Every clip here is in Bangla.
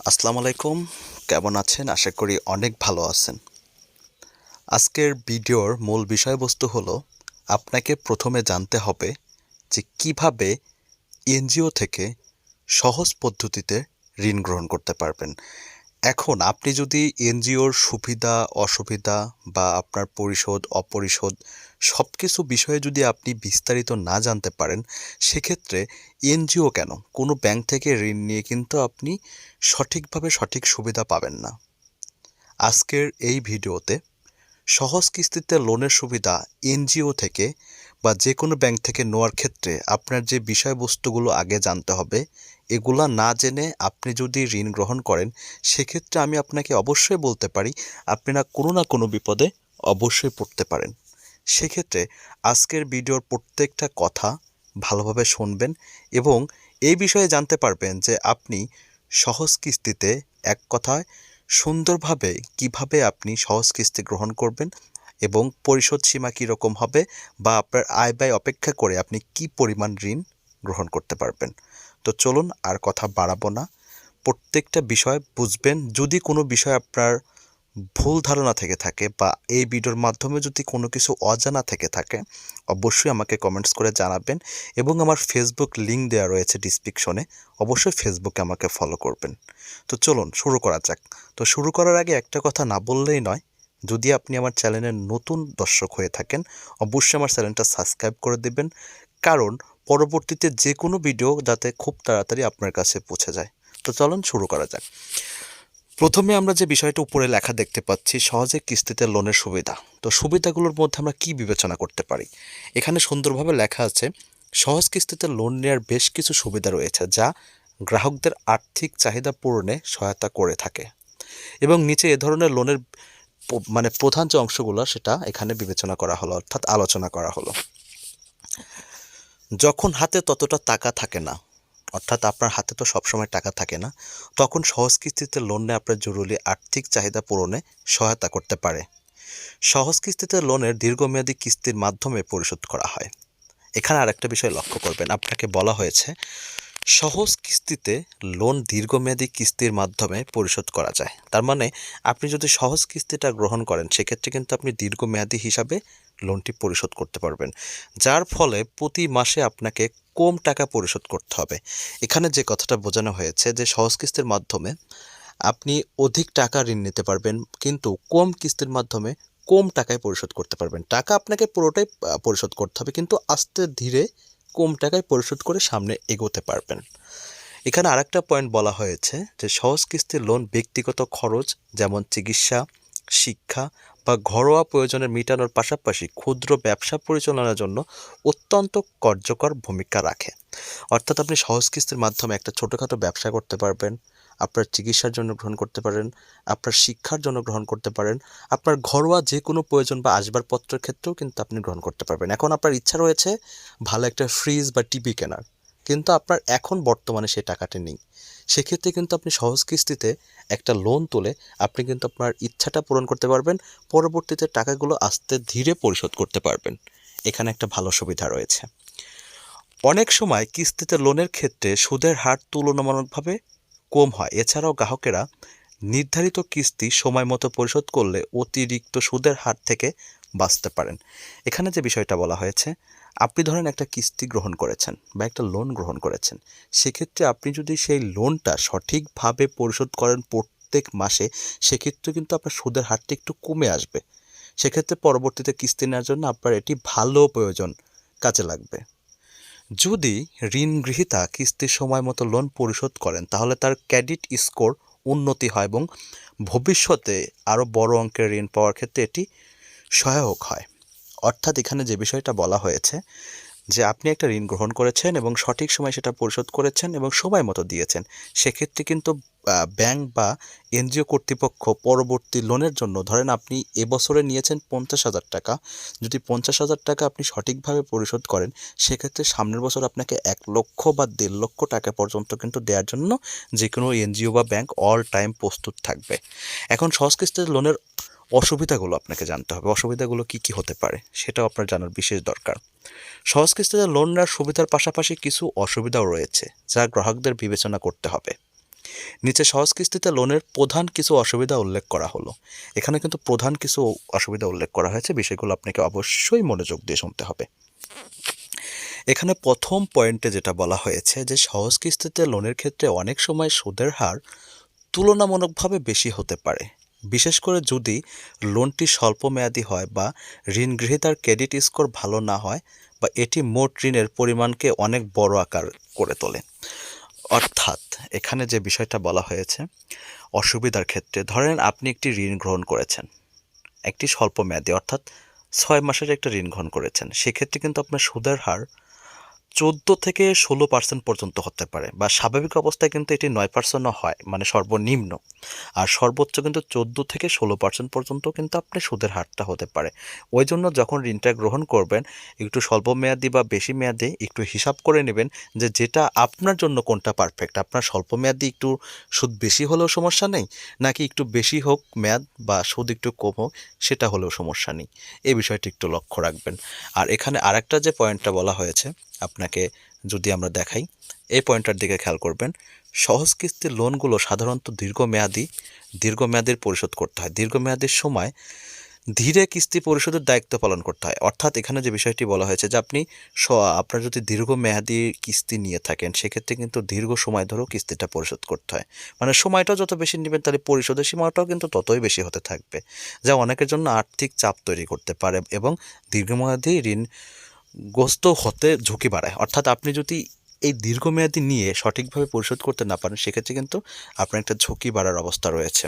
আসসালামু আলাইকুম। কেমন আছেন? আশা করি অনেক ভালো আছেন। আজকের ভিডিওর মূল বিষয়বস্তু হলো, আপনাকে প্রথমে জানতে হবে যে কীভাবে এনজিও থেকে সহজ পদ্ধতিতে ঋণ গ্রহণ করতে পারবেন। এখন আপনি যদি এনজিওর সুবিধা, অসুবিধা বা আপনার পরিশোধ অপরিশোধ সব কিছু বিষয়ে যদি আপনি বিস্তারিত না জানতে পারেন, সেক্ষেত্রে এনজিও কেন? কোনো ব্যাংক থেকে ঋণ নিয়ে কিন্তু আপনি সঠিকভাবে সঠিক সুবিধা পাবেন না। আজকের এই ভিডিওতে সহজ কিস্তিতে লোনের সুবিধা এনজিও থেকে বা যে কোনো ব্যাংক থেকে নেওয়ার ক্ষেত্রে আপনার যে বিষয়বস্তুগুলো আগে জানতে হবে, এগুলা না জেনে আপনি যদি ঋণ গ্রহণ করেন, সেক্ষেত্রে আমি আপনাকে অবশ্যই বলতে পারি, আপনারা কোনো না কোনো বিপদে অবশ্যই পড়তে পারেন। সেক্ষেত্রে আজকের ভিডিওর প্রত্যেকটা কথা ভালোভাবে শুনবেন এবং এই বিষয়ে জানতে পারবেন যে আপনি সহজ কিস্তিতে এক কথায় সুন্দরভাবে কীভাবে আপনি সহজ কিস্তি গ্রহণ করবেন এবং পরিশোধ সীমা কীরকম হবে বা আপনার আয় ব্যয় অপেক্ষা করে আপনি কি পরিমাণ ঋণ গ্রহণ করতে পারবেন? তো চলুন আর কথা বাড়াবো না। প্রত্যেকটা বিষয় বুঝবেন। যদি কোনো বিষয় আপনার ভুল ধারণা থেকে থাকে বা এই ভিডিওর মাধ্যমে যদি কোনো কিছু অজানা থেকে থাকে, অবশ্যই আমাকে কমেন্টস করে জানাবেন এবং আমার ফেসবুক লিঙ্ক দেওয়া রয়েছে ডিসক্রিপশনে অবশ্যই ফেসবুকে আমাকে ফলো করবেন। তো চলুন, শুরু করা যাক। তো শুরু করার আগে একটা কথা না বললেই নয় যদি আপনি আমার চ্যানেলের নতুন দর্শক হয়ে থাকেন, অবশ্যই আমার চ্যানেলটা সাবস্ক্রাইব করে দেবেন, কারণ পরবর্তীতে যে কোনো ভিডিও যাতে খুব তাড়াতাড়ি আপনার কাছে পৌঁছে যায়। তো চলুন শুরু করা যাক। প্রথমে আমরা যে বিষয়টা উপরে লেখা দেখতে পাচ্ছি, সহজে কিস্তিতে লোনের সুবিধা। তো সুবিধাগুলোর মধ্যে আমরা কি বিবেচনা করতে পারি? এখানে সুন্দরভাবে লেখা আছে, সহজ কিস্তিতে লোন নেওয়ার বেশ কিছু সুবিধা রয়েছে, যা গ্রাহকদের আর্থিক চাহিদা পূরণে সহায়তা করে থাকে। এবং নিচে এ ধরনের লোনের মানে প্রধান যে অংশগুলো সেটা এখানে বিবেচনা করা হলো, অর্থাৎ আলোচনা করা হলো। যখন হাতে ততটা টাকা থাকে না, অর্থাৎ আপনার হাতে তো সবসময় টাকা থাকে না, তখন সহজ কিস্তিতে লোন নেওয়া আপনার জরুরি আর্থিক চাহিদা পূরণে সহায়তা করতে পারে। সহজ কিস্তিতে লোনের দীর্ঘমেয়াদী কিস্তির মাধ্যমে পরিশোধ করা হয়। এখানে আরেকটা বিষয় লক্ষ্য করবেন। আপনাকে বলা হয়েছে সহজ কিস্তিতে লোন দীর্ঘমেয়াদী কিস্তির মাধ্যমে পরিশোধ করা যায়। তার মানে আপনি যদি সহজ কিস্তিটা গ্রহণ করেন, সেক্ষেত্রে কিন্তু আপনি দীর্ঘমেয়াদী হিসাবে লোনটি পরিশোধ করতে পারবেন। যার ফলে প্রতি মাসে আপনাকে কম টাকা পরিশোধ করতে হবে। এখানে যে কথাটা বোঝানো হয়েছে যে সহজ কিস্তির মাধ্যমে আপনি অধিক টাকা ঋণ নিতে পারবেন, কিন্তু কম কিস্তির মাধ্যমে কম টাকায় পরিশোধ করতে পারবেন। টাকা আপনাকে পুরোটাই পরিশোধ করতে হবে, কিন্তু আস্তে ধীরে কম টাকায় পরিশোধ করে সামনে এগোতে পারবেন। এখানে আরেকটা পয়েন্ট বলা হয়েছে যে সহজ কিস্তির লোন ব্যক্তিগত খরচ, যেমন চিকিৎসা, শিক্ষা বা ঘরোয়া প্রয়োজনের মেটানোর পাশাপাশি ক্ষুদ্র ব্যবসা পরিচালনার জন্য অত্যন্ত কার্যকর ভূমিকা রাখে। অর্থাৎ আপনি সহজ কিস্তির মাধ্যমে একটা ছোটোখাটো ব্যবসা করতে পারবেন আপনার চিকিৎসার জন্য গ্রহণ করতে পারেন, আপনার শিক্ষার জন্য গ্রহণ করতে পারেন, আপনার ঘরোয়া যে কোনো প্রয়োজন বা আসবাবপত্রের ক্ষেত্রেও কিন্তু আপনি গ্রহণ করতে পারবেন। এখন আপনার ইচ্ছা রয়েছে ভালো একটা ফ্রিজ বা টিভি কেনার, কিন্তু আপনার এখন বর্তমানে সেই টাকাটি নেই। সেক্ষেত্রে কিন্তু আপনি সহজ কিস্তিতে একটা লোন তুলে আপনি কিন্তু আপনার ইচ্ছাটা পূরণ করতে পারবেন, পরবর্তীতে টাকাগুলো আস্তে ধীরে পরিশোধ করতে পারবেন। এখানে একটা ভালো সুবিধা রয়েছে। অনেক সময় কিস্তিতে লোনের ক্ষেত্রে সুদের হার তুলনামূলকভাবে কম হয়। এছাড়াও গ্রাহকেরা নির্ধারিত কিস্তি সময় মতো পরিশোধ করলে অতিরিক্ত সুদের হার থেকে বাঁচতে পারেন। এখানে যে বিষয়টা বলা হয়েছে, আপনি ধরেন একটা কিস্তি গ্রহণ করেছেন বা একটা লোন গ্রহণ করেছেন। সেক্ষেত্রে আপনি যদি সেই লোনটা সঠিকভাবে পরিশোধ করেন প্রত্যেক মাসে, সেক্ষেত্রে কিন্তু আপনার সুদের হারটি একটু কমে আসবে। সেক্ষেত্রে পরবর্তীতে কিস্তি নেওয়ার জন্য আপনার এটি ভালো প্রয়োজন কাজে লাগবে। যদি ঋণ গৃহীতা কিস্তির সময় মতো লোন পরিশোধ করেন, তাহলে তার ক্রেডিট স্কোর উন্নতি হয় এবং ভবিষ্যতে আরও বড় অঙ্কের ঋণ পাওয়ার ক্ষেত্রে এটি সহায়ক হয়। অর্থাৎ এখানে যে বিষয়টা বলা হয়েছে যে আপনি একটা ঋণ গ্রহণ করেছেন এবং সঠিক সময় সেটা পরিশোধ করেছেন এবং সময় মতো দিয়েছেন, সেক্ষেত্রে কিন্তু ব্যাংক বা এনজিও কর্তৃপক্ষ পরবর্তী লোনের জন্য ধরেন আপনি এবছরে নিয়েছেন পঞ্চাশ হাজার টাকা, যদি পঞ্চাশ হাজার টাকা আপনি সঠিকভাবে পরিশোধ করেন, সেক্ষেত্রে সামনের বছর আপনাকে এক লক্ষ বা দেড় লক্ষ টাকা পর্যন্ত কিন্তু দেওয়ার জন্য যে কোনো এনজিও বা ব্যাংক অল টাইম প্রস্তুত থাকবে। এখন সহজ লোনের অসুবিধাগুলো আপনাকে জানতে হবে, অসুবিধাগুলো কি কি হতে পারে সেটাও আপনার জানার বিশেষ দরকার। সহজ কিস্তিতে লোন নেওয়ার সুবিধার পাশাপাশি কিছু অসুবিধাও রয়েছে, যা গ্রাহকদের বিবেচনা করতে হবে। নিচে সহজ কিস্তিতে লোনের প্রধান কিছু অসুবিধা উল্লেখ করা হলো। এখানে কিন্তু প্রধান কিছু অসুবিধা উল্লেখ করা হয়েছে, বিষয়গুলো আপনাকে অবশ্যই মনোযোগ দিয়ে শুনতে হবে। এখানে প্রথম পয়েন্টে যেটা বলা হয়েছে যে সহজ কিস্তিতে লোনের ক্ষেত্রে অনেক সময় সুদের হার তুলনামূলকভাবে বেশি হতে পারে। বিশেষ করে যদি লোনটি স্বল্প মেয়াদি হয় বা ঋণ গ্রহীতার ক্রেডিট স্কোর ভালো না হয় বা এটি মোট ঋণের পরিমাণকে অনেক বড় আকার করে তোলে। অর্থাৎ এখানে যে বিষয়টা বলা হয়েছে, অসুবিধার ক্ষেত্রে ধরেন আপনি একটি ঋণ গ্রহণ করেছেন, একটি স্বল্প মেয়াদি, অর্থাৎ ছয় মাসের একটা ঋণ গ্রহণ করেছেন, সেক্ষেত্রে কিন্তু আপনার সুদের হার চোদ্দ থেকে ষোলো পার্সেন্ট পর্যন্ত হতে পারে বা স্বাভাবিক অবস্থায় কিন্তু এটি নয় পার্সেন্টও হয় মানে সর্বনিম্ন। আর সর্বোচ্চ কিন্তু চোদ্দ থেকে ষোলো পার্সেন্ট পর্যন্ত কিন্তু আপনি সুদের হারটা হতে পারে। ওই জন্য যখন ঋণটা গ্রহণ করবেন, একটু স্বল্প মেয়াদি বা বেশি মেয়াদি একটু হিসাব করে নেবেন যে যেটা আপনার জন্য কোনটা পারফেক্ট আপনার স্বল্প মেয়াদি একটু সুদ বেশি হলেও সমস্যা নেই, নাকি একটু বেশি হোক মেয়াদ বা সুদ একটু কম হোক, সেটা হলেও সমস্যা নেই। এই বিষয়টি একটু লক্ষ্য রাখবেন। আর এখানে আরেকটা যে পয়েন্টটা বলা হয়েছে, আপনাকে যদি আমরা দেখাই, এই পয়েন্টটার দিকে খেয়াল করবেন, সহজ কিস্তির লোনগুলো সাধারণত দীর্ঘমেয়াদী, দীর্ঘমেয়াদের পরিশোধ করতে হয়। দীর্ঘমেয়াদের সময় ধীরে কিস্তি পরিশোধের দায়িত্ব পালন করতে হয়। অর্থাৎ এখানে যে বিষয়টি বলা হয়েছে যে আপনি স- আপনার যদি দীর্ঘমেয়াদী কিস্তি নিয়ে থাকেন, সেক্ষেত্রে কিন্তু দীর্ঘ সময় ধরেও কিস্তিটা পরিশোধ করতে হয়। মানে সময়টা যত বেশি নেবেন, তাহলে পরিশোধের সীমাটাও কিন্তু ততই বেশি হতে থাকবে। যা অনেকের জন্য আর্থিক চাপ তৈরি করতে পারে এবং দীর্ঘমেয়াদী ঋণ গ্রস্ত হতে ঝুঁকি বাড়ায়। অর্থাৎ আপনি যদি এই দীর্ঘমেয়াদী নিয়ে সঠিকভাবে পরিশোধ করতে না পারেন, সেক্ষেত্রে কিন্তু আপনার একটা ঝুঁকি বাড়ার অবস্থা রয়েছে।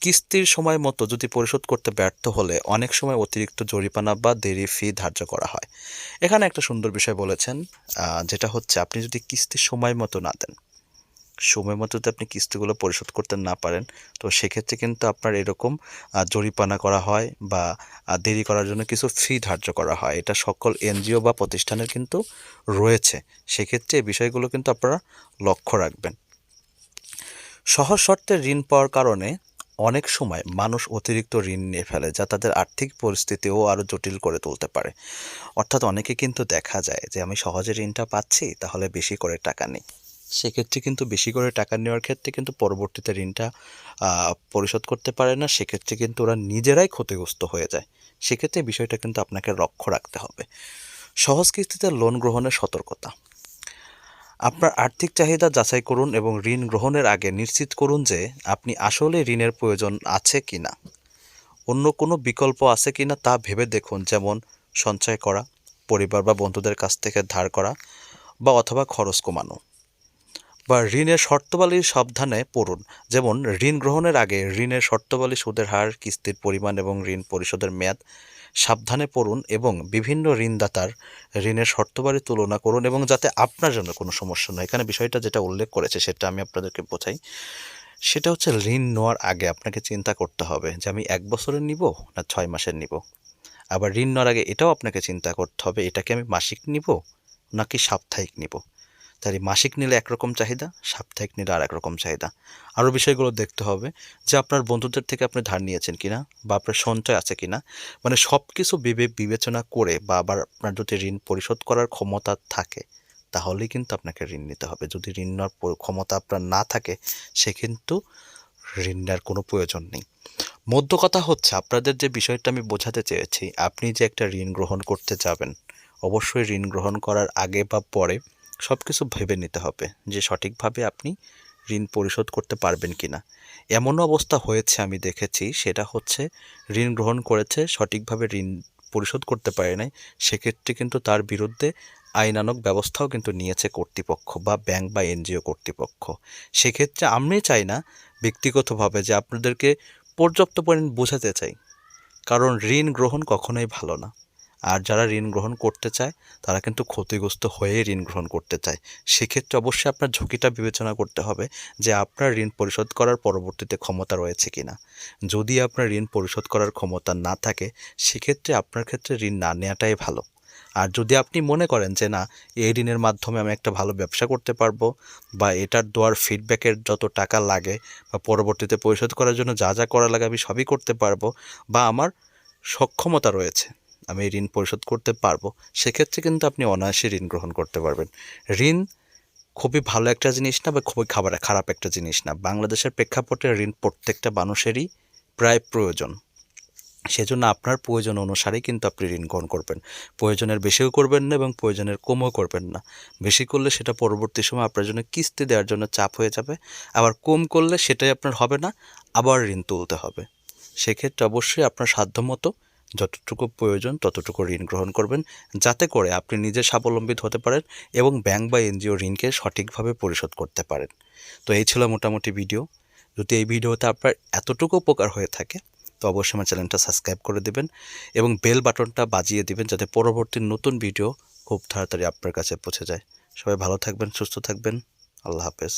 কিস্তির সময় মতো যদি পরিশোধ করতে ব্যর্থ হলে অনেক সময় অতিরিক্ত জরিমানা বা দেরি ফি ধার্য করা হয়। এখানে একটা সুন্দর বিষয় বলেছেন যেটা হচ্ছে আপনি যদি কিস্তির সময় মতো না দেন সময় মতো যদি আপনি কিস্তিগুলো পরিশোধ করতে না পারেন, তো সেক্ষেত্রে কিন্তু আপনার এরকম জরিপানা করা হয় বা দেরি করার জন্য কিছু ফি ধার্য করা হয়। এটা সকল এনজিও বা প্রতিষ্ঠানের কিন্তু রয়েছে। সেক্ষেত্রে এই বিষয়গুলো কিন্তু আপনারা লক্ষ্য রাখবেন। সহজ শর্তে ঋণ পাওয়ার কারণে অনেক সময় মানুষ অতিরিক্ত ঋণ নিয়ে ফেলে, যা তাদের আর্থিক পরিস্থিতিও আরও জটিল করে তুলতে পারে। অর্থাৎ অনেকে কিন্তু দেখা যায় যে, আমি সহজে ঋণটা পাচ্ছি, তাহলে বেশি করে টাকা নিই। সেক্ষেত্রে কিন্তু বেশি করে টাকা নেওয়ার ক্ষেত্রে কিন্তু পরবর্তীতে ঋণটা পরিশোধ করতে পারে না। সেক্ষেত্রে কিন্তু ওরা নিজেরাই ক্ষতিগ্রস্ত হয়ে যায়। সেক্ষেত্রে বিষয়টা কিন্তু আপনাকে লক্ষ্য রাখতে হবে। সহজ কিস্তিতে লোন গ্রহণের সতর্কতা। আপনার আর্থিক চাহিদা যাচাই করুন এবং ঋণ গ্রহণের আগে নিশ্চিত করুন যে আপনি আসলে ঋণের প্রয়োজন আছে কি না অন্য কোনো বিকল্প আছে কি না তা ভেবে দেখুন, যেমন সঞ্চয় করা, পরিবার বা বন্ধুদের কাছ থেকে ধার করা বা অথবা খরচ কমানো। বা ঋণের শর্তবালী সাবধানে পড়ুন। যেমন, ঋণ গ্রহণের আগে ঋণের শর্তবালী সুদের হার, কিস্তির পরিমাণ এবং ঋণ পরিশোধের মেয়াদ সাবধানে পড়ুন এবং বিভিন্ন ঋণদাতার ঋণের শর্তবালী তুলনা করুন এবং যাতে আপনার জন্য কোনো সমস্যা নয় এখানে বিষয়টা যেটা উল্লেখ করেছে সেটা আমি আপনাদেরকে বোঝাই। সেটা হচ্ছে ঋণ নেওয়ার আগে আপনাকে চিন্তা করতে হবে যে আমি এক বছরের নিব না ছয় মাসের নিব? আবার ঋণ নেওয়ার আগে এটাও আপনাকে চিন্তা করতে হবে, এটাকে আমি মাসিক নিব নাকি সাপ্তাহিক নিব? তাহলে মাসিক নিলে একরকম চাহিদা, সাপ্তাহিক নিলে আর একরকম চাহিদা। আরও বিষয়গুলো দেখতে হবে যে আপনার বন্ধুদের থেকে আপনি ধার নিয়েছেন কিনা বা আপনার সঞ্চয় আছে কিনা। মানে সব কিছু বিবে- বিবেচনা করে বা আবার আপনার যদি ঋণ পরিশোধ করার ক্ষমতা থাকে তাহলেই কিন্তু আপনাকে ঋণ নিতে হবে। যদি ঋণ নেওয়ার ক্ষমতা আপনার না থাকে, সে কিন্তু ঋণ নেওয়ার কোনো প্রয়োজন নেই। মধ্য কথা হচ্ছে, আপনাদের যে বিষয়টা আমি বোঝাতে চেয়েছি, আপনি যে একটা ঋণ গ্রহণ করতে যাবেন, অবশ্যই ঋণ গ্রহণ করার আগে বা পরে সব কিছু ভেবে নিতে হবে যে সঠিকভাবে আপনি ঋণ পরিশোধ করতে পারবেন কি না এমনও অবস্থা হয়েছে, আমি দেখেছি। সেটা হচ্ছে, ঋণ গ্রহণ করেছে, সঠিকভাবে ঋণ পরিশোধ করতে পারে নাই। সেক্ষেত্রে কিন্তু তার বিরুদ্ধে আইনানক ব্যবস্থাও কিন্তু নিয়েছে কর্তৃপক্ষ বা ব্যাংক বা এনজিও কর্তৃপক্ষ। সেক্ষেত্রে আমি চাই না ব্যক্তিগতভাবে যে আপনাদেরকে পর্যাপ্ত পরিমাণ বোঝাতে চাই। কারণ ঋণ গ্রহণ কখনোই ভালো না। আর যারা ঋণ গ্রহণ করতে চায়, তারা কিন্তু ক্ষতিগ্রস্ত হয়ে ঋণ গ্রহণ করতে চায়। সেক্ষেত্রে অবশ্যই আপনার ঝুঁকিটা বিবেচনা করতে হবে যে আপনার ঋণ পরিশোধ করার পরবর্তীতে ক্ষমতা রয়েছে কিনা। যদি আপনার ঋণ পরিশোধ করার ক্ষমতা না থাকে, সেক্ষেত্রে আপনার ক্ষেত্রে ঋণ না নেওয়াটাই ভালো। আর যদি আপনি মনে করেন যে, না, এই ঋণের মাধ্যমে আমি একটা ভালো ব্যবসা করতে পারব বা এটার দেওয়ার ফিডব্যাকের যত টাকা লাগে বা পরবর্তীতে পরিশোধ করার জন্য যা যা করা লাগে আমি সবই করতে পারব বা আমার সক্ষমতা রয়েছে। আমি ঋণ পরিশোধ করতে পারব, সেক্ষেত্রে কিন্তু আপনি অনায়াসে ঋণ গ্রহণ করতে পারবেন। ঋণ খুবই ভালো একটা জিনিস না বা খুবই খাবার, খারাপ একটা জিনিস না। বাংলাদেশের প্রেক্ষাপটে ঋণ প্রত্যেকটা মানুষেরই প্রায় প্রয়োজন। সেজন্য আপনার প্রয়োজন অনুসারেই কিন্তু আপনি ঋণ গ্রহণ করবেন। প্রয়োজনের বেশিও করবেন না এবং প্রয়োজনের কমও করবেন না। বেশি করলে সেটা পরবর্তী সময় আপনার জন্য কিস্তি দেওয়ার জন্য চাপ হয়ে যাবে। আবার কম করলে সেটাই আপনার হবে না, আবার ঋণ তুলতে হবে। সেক্ষেত্রে অবশ্যই আপনার সাধ্যমতো যতটুকু প্রয়োজন, ততটুকু ঋণ গ্রহণ করবেন যাতে করে আপনি নিজে স্বাবলম্বী হতে পারেন এবং ব্যাংক বা এনজিও ঋণকে সঠিকভাবে পরিশোধ করতে পারেন। তো এই ছিল মোটামুটি ভিডিও। যদি এই ভিডিওতে আপনার এতটুকু উপকার হয়ে থাকে, তো অবশ্যই আমার চ্যানেলটা সাবস্ক্রাইব করে দেবেন এবং বেল বাটনটা বাজিয়ে দিবেন যাতে পরবর্তী নতুন ভিডিও খুব তাড়াতাড়ি আপনার কাছে পৌঁছে যায়। সবাই ভালো থাকবেন, সুস্থ থাকবেন। আল্লাহ হাফেজ।